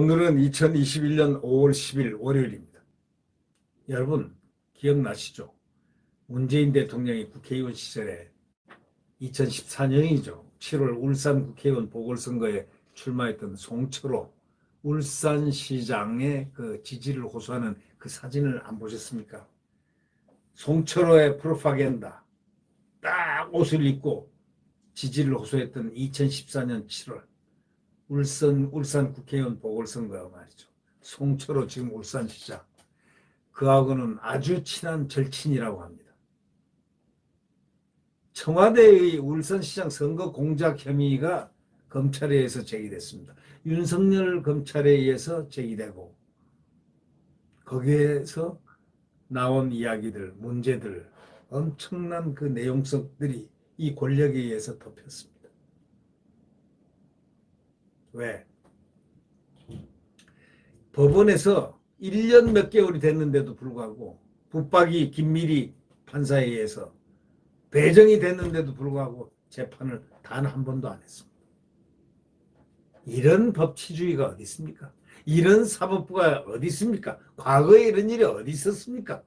오늘은 2021년 5월 10일 월요일입니다. 여러분 기억나시죠? 문재인 대통령이 국회의원 시절에 2014년이죠. 7월 울산 국회의원 보궐선거에 출마했던 송철호 울산시장의 그 지지를 호소하는 그 사진을 안 보셨습니까? 송철호의 프로파겐다 딱 옷을 입고 지지를 호소했던 2014년 7월 울산 울산 국회의원 보궐선거 말이죠. 송철호 지금 울산시장 그하고는 아주 친한 절친이라고 합니다. 청와대의 울산시장 선거 공작 혐의가 검찰에 의해서 제기됐습니다. 윤석열 검찰에 의해서 제기되고 거기에서 나온 이야기들, 문제들, 엄청난 그 내용성들이 이 권력에 의해서 덮였습니다. 왜? 법원에서 1년 몇 개월이 됐는데도 불구하고 붙박이 김미리 판사에 의해서 배정이 됐는데도 불구하고 재판을 단 한 번도 안 했습니다. 이런 법치주의가 어디 있습니까? 이런 사법부가 어디 있습니까? 과거에 이런 일이 어디 있었습니까?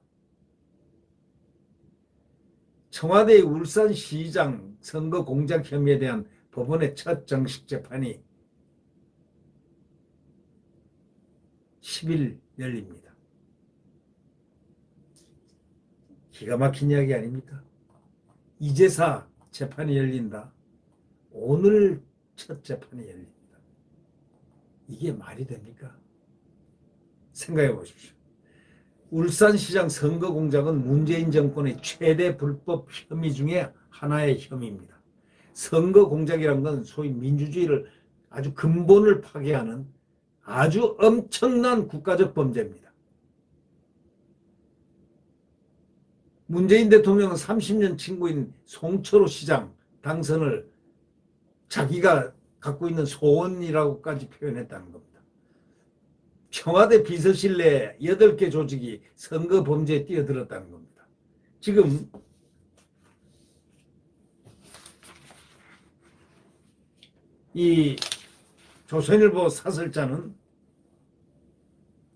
청와대 울산시장 선거 공작 혐의에 대한 법원의 첫 정식 재판이 10일 열립니다. 기가 막힌 이야기 아닙니까? 이제사 재판이 열린다. 오늘 첫 재판이 열립니다. 이게 말이 됩니까? 생각해 보십시오. 울산시장 선거 공작은 문재인 정권의 최대 불법 혐의 중에 하나의 혐의입니다. 선거 공작이란 건 소위 민주주의를 아주 근본을 파괴하는 아주 엄청난 국가적 범죄입니다. 문재인 대통령은 30년 친구인 송철호 시장 당선을 자기가 갖고 있는 소원이라고까지 표현했다는 겁니다. 청와대 비서실 내 8개 조직이 선거 범죄에 뛰어들었다는 겁니다. 지금 이 조선일보 사설자는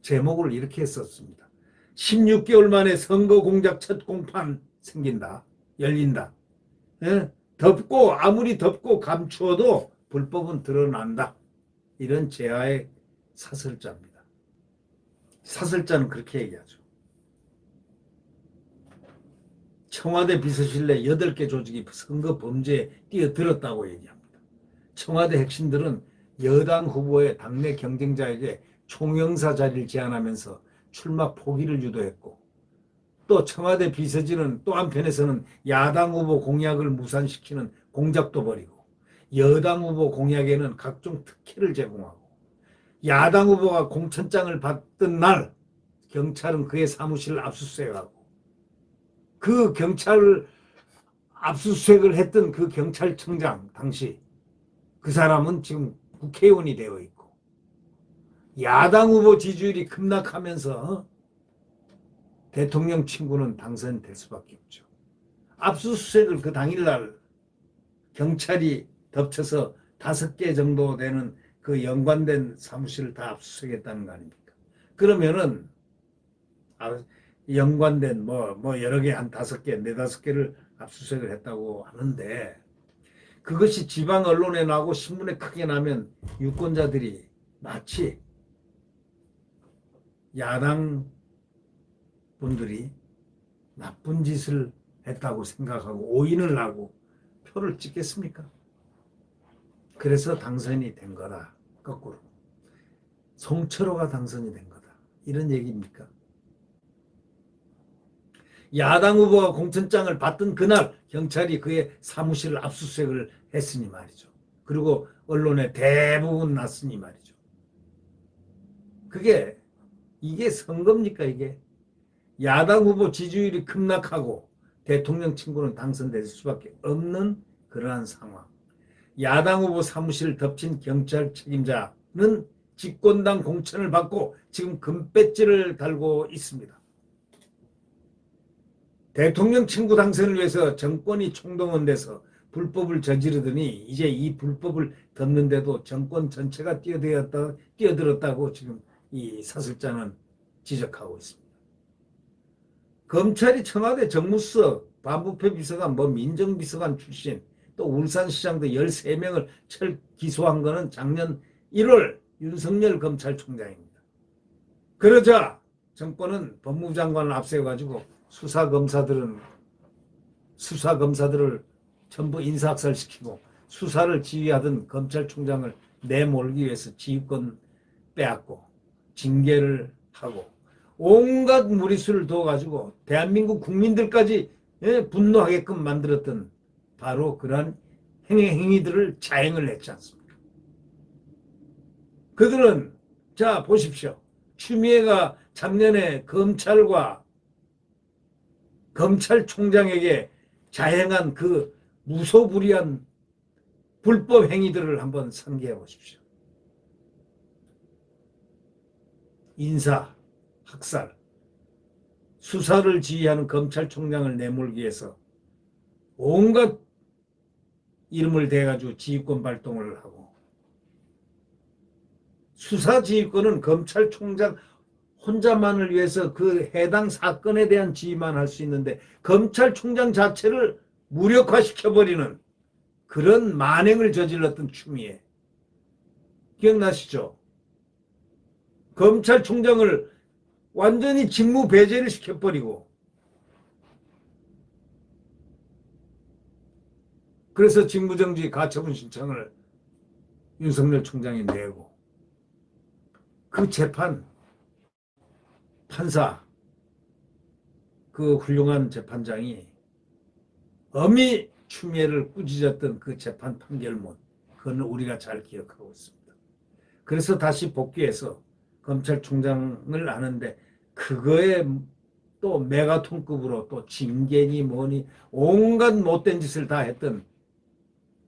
제목을 이렇게 썼습니다. 16개월 만에 선거 공작 첫 공판 생긴다. 열린다. 예? 덮고 아무리 덮고 감추어도 불법은 드러난다. 이런 제하의 사설자입니다. 사설자는 그렇게 얘기하죠. 청와대 비서실 내 8개 조직이 선거 범죄에 뛰어들었다고 얘기합니다. 청와대 핵심들은 여당 후보의 당내 경쟁자에게 총영사 자리를 제안하면서 출마 포기를 유도했고 또 청와대 비서진은 또 한편에서는 야당 후보 공약을 무산시키는 공작도 벌이고 여당 후보 공약에는 각종 특혜를 제공하고 야당 후보가 공천장을 받던 날 경찰은 그의 사무실을 압수수색하고 그 경찰을 압수수색을 했던 그 경찰청장 당시 그 사람은 지금 국회의원이 되어 있고 야당 후보 지지율이 급락하면서 어? 대통령 친구는 당선될 수밖에 없죠. 압수수색을 그 당일날 경찰이 덮쳐서 다섯 개 정도 되는 그 연관된 사무실을 다 압수수색했다는 거 아닙니까? 그러면은 아, 연관된 뭐, 뭐 여러 개 한 다섯 개, 네다섯 개를 압수수색을 했다고 하는데 그것이 지방 언론에 나고 신문에 크게 나면 유권자들이 마치 야당 분들이 나쁜 짓을 했다고 생각하고 오인을 하고 표를 찍겠습니까? 그래서 당선이 된 거다. 거꾸로. 송철호가 당선이 된 거다. 이런 얘기입니까? 야당 후보가 공천장을 받던 그날 경찰이 그의 사무실을 압수수색을 했으니 말이죠. 그리고 언론에 대부분 났으니 말이죠. 그게 이게 선거입니까 이게? 야당 후보 지지율이 급락하고 대통령 친구는 당선될 수밖에 없는 그러한 상황. 야당 후보 사무실을 덮친 경찰 책임자는 집권당 공천을 받고 지금 금배지를 달고 있습니다. 대통령 친구 당선을 위해서 정권이 총동원돼서 불법을 저지르더니 이제 이 불법을 덮는데도 정권 전체가 뛰어들었다, 뛰어들었다고 지금 이 사설자는 지적하고 있습니다. 검찰이 청와대 정무수석, 반부패 비서관, 뭐 민정비서관 출신, 또 울산시장도 13명을 철 기소한 거는 작년 1월 윤석열 검찰총장입니다. 그러자 정권은 법무부 장관을 앞세워가지고 수사 검사들은 수사 검사들을 전부 인사학살시키고 수사를 지휘하던 검찰총장을 내몰기 위해서 지휘권 빼앗고 징계를 하고 온갖 무리수를 둬가지고 대한민국 국민들까지 예, 분노하게끔 만들었던 바로 그런 행위, 행위들을 자행을 했지 않습니까? 그들은 자 보십시오. 추미애가 작년에 검찰과 검찰총장에게 자행한 그 무소불위한 불법 행위들을 한번 상기해 보십시오. 인사, 학살, 수사를 지휘하는 검찰총장을 내몰기 위해서 온갖 이름을 대가지고 지휘권 발동을 하고 수사 지휘권은 검찰총장 혼자만을 위해서 그 해당 사건에 대한 지휘만 할 수 있는데 검찰총장 자체를 무력화시켜버리는 그런 만행을 저질렀던 추미애. 기억나시죠? 검찰총장을 완전히 직무 배제를 시켜버리고 그래서 직무정지 가처분 신청을 윤석열 총장이 내고 그 재판 판사 그 훌륭한 재판장이 엄히 추미애를 꾸짖었던 그 재판 판결문 그건 우리가 잘 기억하고 있습니다. 그래서 다시 복귀해서 검찰총장을 아는데 그거에 또 메가톤급으로 또 징계니 뭐니 온갖 못된 짓을 다 했던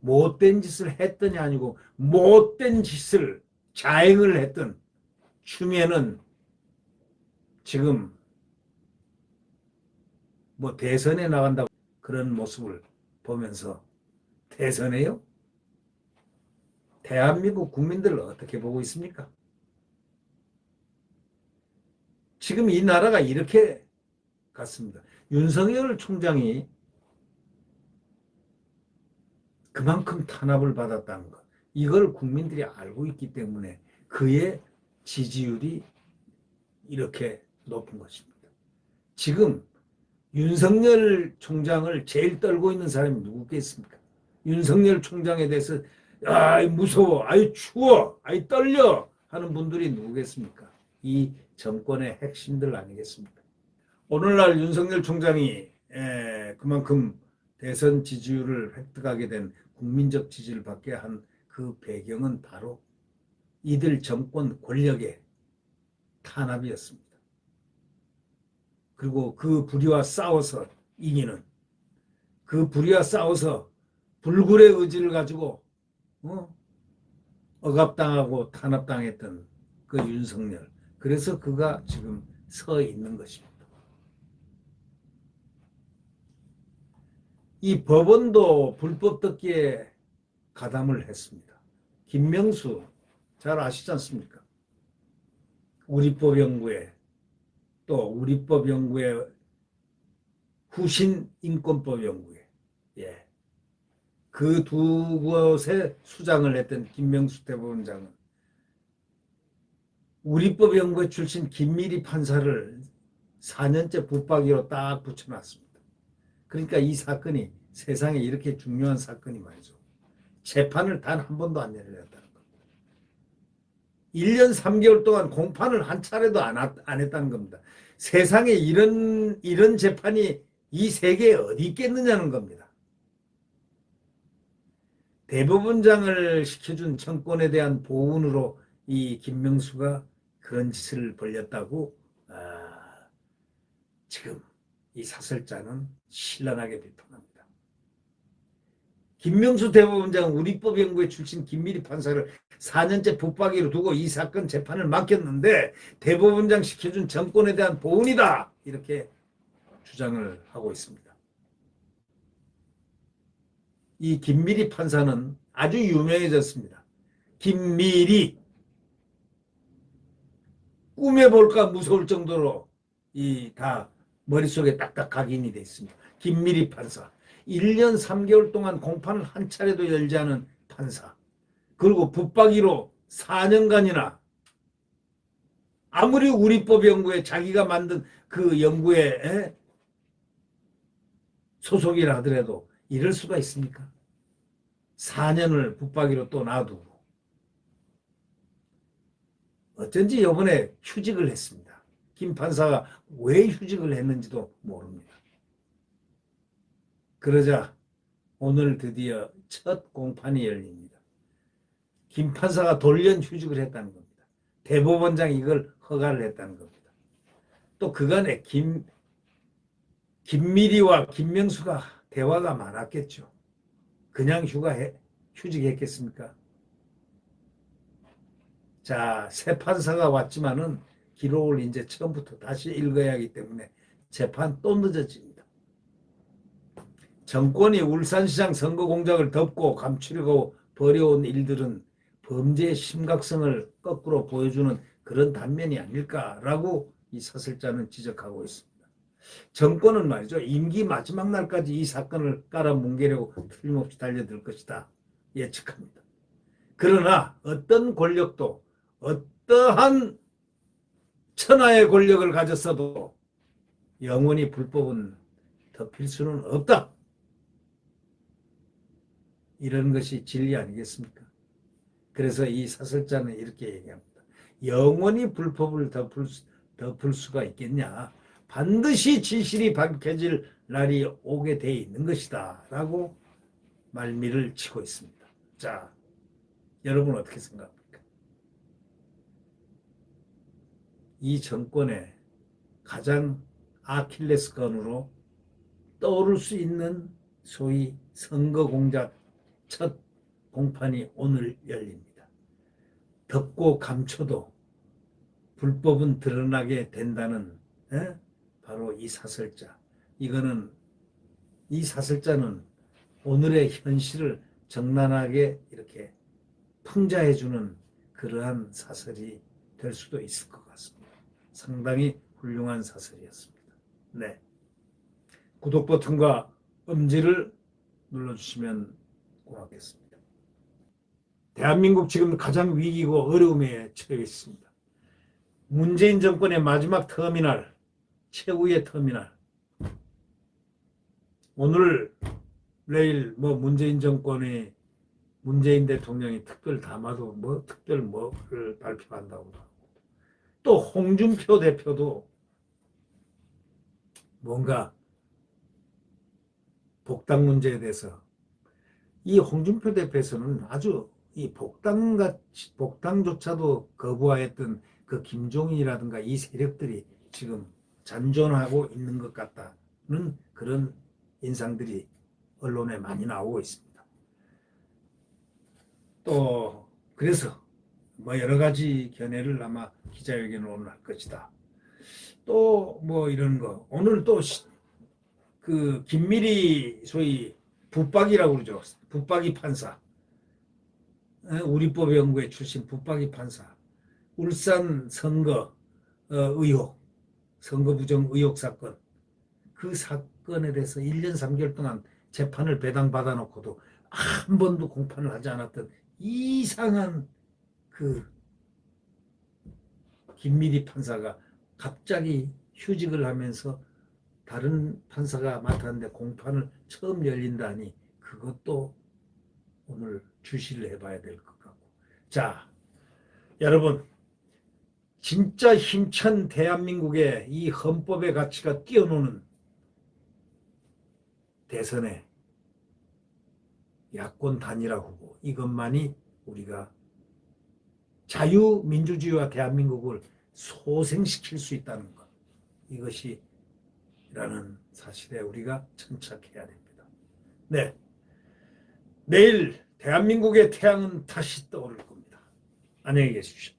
못된 짓을 했더니 아니고 못된 짓을 자행을 했던 추미애는 지금 뭐 대선에 나간다고 그런 모습을 보면서 대선에요? 대한민국 국민들을 어떻게 보고 있습니까? 지금 이 나라가 이렇게 갔습니다. 윤석열 총장이 그만큼 탄압을 받았다는 것. 이걸 국민들이 알고 있기 때문에 그의 지지율이 이렇게 높은 것입니다. 지금 윤석열 총장을 제일 떨고 있는 사람이 누구겠습니까? 윤석열 총장에 대해서 아 무서워, 아이 추워, 아이 떨려 하는 분들이 누구겠습니까? 이 정권의 핵심들 아니겠습니까? 오늘날 윤석열 총장이 에, 그만큼 대선 지지율을 획득하게 된 국민적 지지를 받게 한 그 배경은 바로 이들 정권 권력의 탄압이었습니다. 그리고 그 불의와 싸워서 이기는 그 불의와 싸워서 불굴의 의지를 가지고 어? 억압당하고 탄압당했던 그 윤석열 그래서 그가 지금 서 있는 것입니다. 이 법원도 불법 듣기에 가담을 했습니다. 김명수 잘 아시지 않습니까? 우리법 연구회 또 우리법 연구회 후신 인권법 연구회 예. 그 두 곳에 수장을 했던 김명수 대법원장은 우리법 연구회 출신 김미리 판사를 4년째 붙박이로 딱 붙여놨습니다. 그러니까 이 사건이 세상에 이렇게 중요한 사건이 말이죠. 재판을 단 한 번도 안 겁니다. 1년 3개월 동안 공판을 한 차례도 안, 하- 안 했다는 겁니다. 세상에 이런, 이런 재판이 이 세계에 어디 있겠느냐는 겁니다. 대법원장을 시켜준 정권에 대한 보훈으로 이 김명수가 그런 짓을 벌였다고 아, 지금 이 사설자는 신랄하게 비판합니다. 김명수 대법원장은 우리법연구회 출신 김미리 판사를 4년째 붙박이로 두고 이 사건 재판을 맡겼는데 대법원장 시켜준 정권에 대한 보훈이다 이렇게 주장을 하고 있습니다. 이 김미리 판사는 아주 유명해졌습니다. 김미리 꿈에 볼까 무서울 정도로 이 다 머릿속에 딱딱 각인이 돼 있습니다. 김미리 판사. 1년 3개월 동안 공판을 한 차례도 열지 않은 판사. 그리고 붙박이로 4년간이나 아무리 우리법 연구에 자기가 만든 그 연구에 에? 소속이라 하더라도 이럴 수가 있습니까? 4년을 붙박이로 또 놔두고 어쩐지 이번에 휴직을 했습니다. 김 판사가 왜 휴직을 했는지도 모릅니다. 그러자 오늘 드디어 첫 공판이 열립니다. 김 판사가 돌연 휴직을 했다는 겁니다. 대법원장이 이걸 허가를 했다는 겁니다. 또 그간에 김 김미리와 김명수가 대화가 많았겠죠. 그냥 휴가해 휴직했겠습니까? 자, 새 판사가 왔지만은 기록을 이제 처음부터 다시 읽어야 하기 때문에 재판 또 늦어집니다. 정권이 울산시장 선거 공작을 덮고 감추려고 벌여온 일들은 범죄의 심각성을 거꾸로 보여주는 그런 단면이 아닐까라고 이 사설자는 지적하고 있습니다. 정권은 말이죠. 임기 마지막 날까지 이 사건을 깔아뭉개려고 틀림없이 달려들 것이다. 예측합니다. 그러나 어떤 권력도 어떠한 천하의 권력을 가졌어도 영원히 불법은 덮일 수는 없다. 이런 것이 진리 아니겠습니까? 그래서 이 사설자는 이렇게 얘기합니다. 영원히 불법을 덮을, 수, 덮을 수가 있겠냐? 반드시 진실이 밝혀질 날이 오게 돼 있는 것이다. 라고 말미를 치고 있습니다. 자, 여러분 어떻게 생각합니까? 이 정권의 가장 아킬레스건으로 떠오를 수 있는 소위 선거 공작 첫 공판이 오늘 열립니다. 덮고 감춰도 불법은 드러나게 된다는 에? 바로 이 사설자. 이거는 이 사설자는 오늘의 현실을 정난하게 이렇게 풍자해주는 그러한 사설이 될 수도 있을 것 같습니다. 상당히 훌륭한 사설이었습니다. 네. 구독 버튼과 음지를 눌러주시면 고맙겠습니다. 대한민국 지금 가장 위기고 어려움에 처해 있습니다. 문재인 정권의 마지막 터미널, 최후의 터미널. 오늘 내일 뭐 문재인 정권의 문재인 대통령이 특별 담화도 뭐 특별 뭐를 발표한다고 또 홍준표 대표도 뭔가 복당 문제에 대해서 이 홍준표 대표에서는 아주 이 복당과 복당조차도 거부하였던 그 김종인이라든가 이 세력들이 지금 잔존하고 있는 것 같다는 그런 인상들이 언론에 많이 나오고 있습니다. 또 그래서 뭐 여러 가지 견해를 아마 기자회견을 오늘 할 것이다. 또 뭐 이런 거 오늘 또 그 김미리 소위 붙박이라고 그러죠. 붙박이 판사. 우리법 연구회 출신 붙박이 판사. 울산 선거 어, 의혹, 선거 부정 의혹 사건. 그 사건에 대해서 1년 3개월 동안 재판을 배당받아 놓고도 한 번도 공판을 하지 않았던 이상한 그 김미리 판사가 갑자기 휴직을 하면서 다른 판사가 맡았는데 공판을 처음 열린다니 그것도 오늘 주시를 해봐야 될 것 같고. 자 여러분 진짜 힘찬 대한민국의 이 헌법의 가치가 뛰어노는 대선에 야권 단일화 후보 이것만이 우리가 자유민주주의와 대한민국을 소생시킬 수 있다는 것. 이것이 라는 사실에 우리가 천착해야 됩니다. 네. 내일 대한민국의 태양은 다시 떠오를 겁니다. 안녕히 계십시오.